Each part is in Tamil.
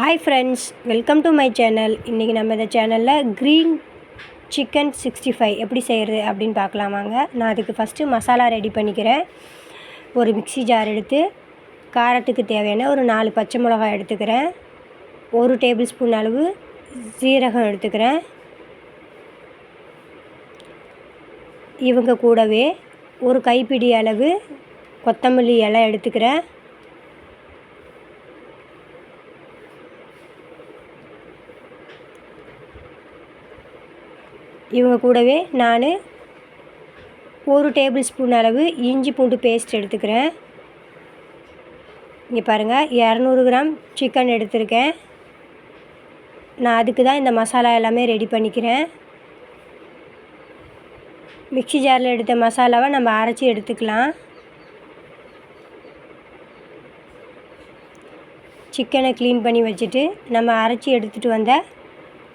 Hi friends welcome to my channel இன்றைக்கி நம்ம இந்த சேனலில் க்ரீன் சிக்கன் சிக்ஸ்டி ஃபைவ் எப்படி செய்கிறது அப்படின்னு பார்க்கலாமாங்க நான் அதுக்கு ஃபஸ்ட்டு மசாலா ரெடி பண்ணிக்கிறேன். ஒரு மிக்ஸி ஜார் எடுத்து காரத்துக்கு தேவையான ஒரு நாலு பச்சை மிளகாய் எடுத்துக்கிறேன். ஒரு டேபிள் ஸ்பூன் அளவு சீரகம் எடுத்துக்கிறேன். இவங்க கூடவே ஒரு கைப்பிடி அளவு கொத்தமல்லி இலை எடுத்துக்கிறேன். இவங்க கூடவே நான் ஒரு டேபிள் ஸ்பூன் அளவு இஞ்சி பூண்டு பேஸ்ட் எடுத்துக்கிறேன். இங்கே பாருங்கள் இரநூறு கிராம் சிக்கன் எடுத்திருக்கேன். நான் அதுக்கு தான் இந்த மசாலா எல்லாமே ரெடி பண்ணிக்கிறேன். மிக்ஸி ஜாரில் எடுத்த மசாலாவை நம்ம அரைச்சி எடுத்துக்கலாம். சிக்கனை க்ளீன் பண்ணி வச்சுட்டு நம்ம அரைச்சி எடுத்துகிட்டு வந்த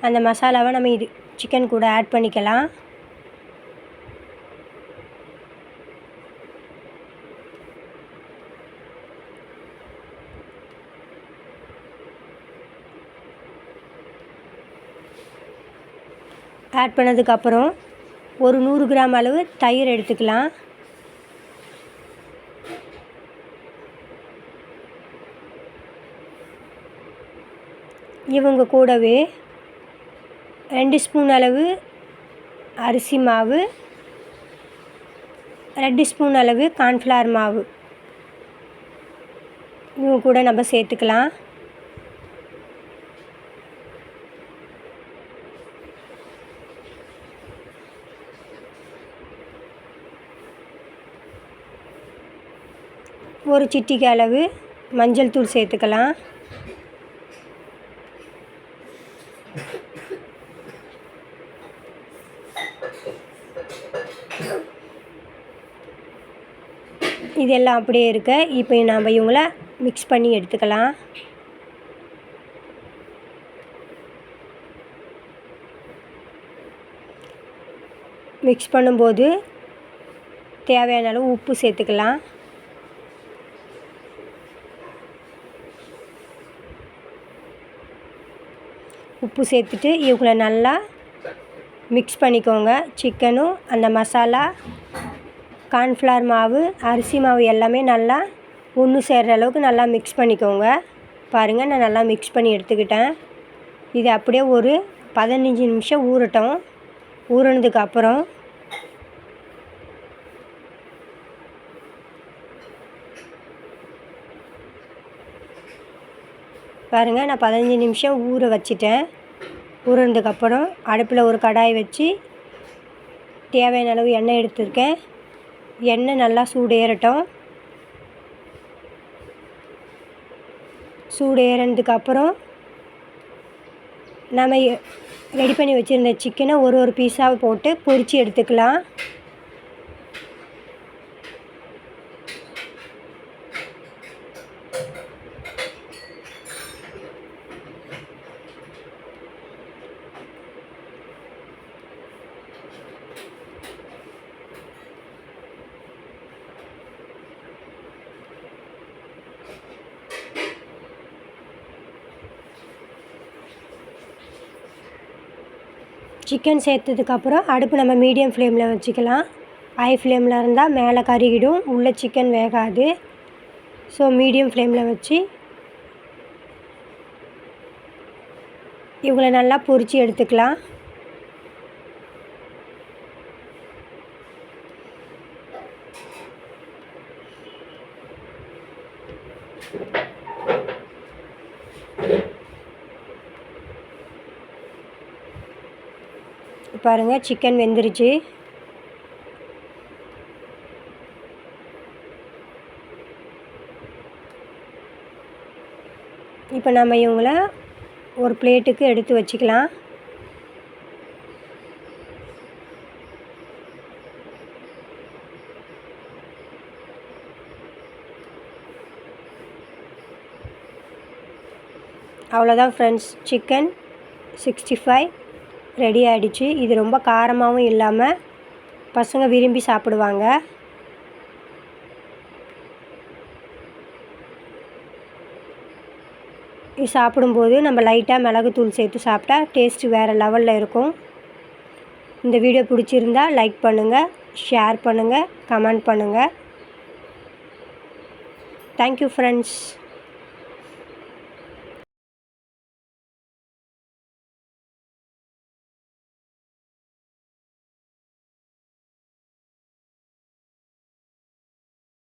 அந்த மசாலாவை நம்ம இது சிக்கன் கூட ஆட் பண்ணிக்கலாம். ஆட் பண்ணதுக்கப்புறம் ஒரு நூறு கிராம் அளவு தயிர் எடுத்துக்கலாம். இவங்க கூடவே ரெண்டு ஸ்பூன் அளவு அரிசி மாவு ரெண்டு ஸ்பூன் அளவு கார்ன்ஃப்ளவர் மாவு. இவங்க கூட நம்ம சேர்த்துக்கலாம். ஒரு சிட்டிக்கு அளவு மஞ்சள் தூள் சேர்த்துக்கலாம். இதெல்லாம் அப்படியே இருக்க. இப்போ நாம் இவங்கள மிக்ஸ் பண்ணி எடுத்துக்கலாம். மிக்ஸ் பண்ணும்போது தேவையான அளவு உப்பு சேர்த்துக்கலாம். உப்பு சேர்த்துட்டு இவங்கள நல்லா மிக்ஸ் பண்ணிக்கோங்க. சிக்கனும் அந்த மசாலா கார்ன்ஃப்ளவர் மாவு அரிசி மாவு எல்லாமே நல்லா ஒன்று சேர்கிற அளவுக்கு நல்லா மிக்ஸ் பண்ணிக்கோங்க. பாருங்கள் நான் நல்லா மிக்ஸ் பண்ணி எடுத்துக்கிட்டேன். இது அப்படியே ஒரு பதினஞ்சு நிமிஷம் ஊறட்டும். ஊறினதுக்கு அப்புறம் பாருங்கள் நான் பதினஞ்சு நிமிஷம் ஊற வச்சிட்டேன். ஊறினதுக்கப்புறம் அடுப்பில் ஒரு கடாய் வச்சு தேவையான அளவு எண்ணெய் எடுத்திருக்கேன். எண்ணெய் நல்லா சூடு ஏறட்டும் சூடு ஏறினதுக்கப்புறம் நம்ம ரெடி பண்ணி வச்சுருந்த சிக்கனை ஒரு ஒரு பீஸாக போட்டு பொரித்து எடுத்துக்கலாம். சிக்கன் சேர்த்ததுக்கப்புறம் அடுப்பு நம்ம மீடியம் ஃப்ளேமில் வச்சுக்கலாம். ஹை ஃப்ளேமில் இருந்தால் மேலே கருகிடும். உள்ளே சிக்கன் வேகாது. ஸோ மீடியம் ஃப்ளேமில் வச்சு இவங்களை நல்லா பொரித்து எடுத்துக்கலாம். பாருங்கள் சிக்கன் வெந்துருச்சு. இப்போ நம்ம இவங்கள ஒரு பிளேட்டுக்கு எடுத்து வச்சுக்கலாம். அவ்வளோதான் friends chicken sixty five ready ஆகிடுச்சு இது ரொம்ப காரமாகவும் இல்லாமல் பசங்க விரும்பி சாப்பிடுவாங்க. இது சாப்பிடும்போது நம்ம லைட்டாக மிளகுத்தூள் சேர்த்து சாப்பிட்டா டேஸ்ட்டு வேறு லெவலில் இருக்கும். இந்த வீடியோ பிடிச்சிருந்தா லைக் பண்ணுங்கள் ஷேர் பண்ணுங்கள் கமெண்ட் பண்ணுங்கள் தேங்க்யூ ஃப்ரெண்ட்ஸ்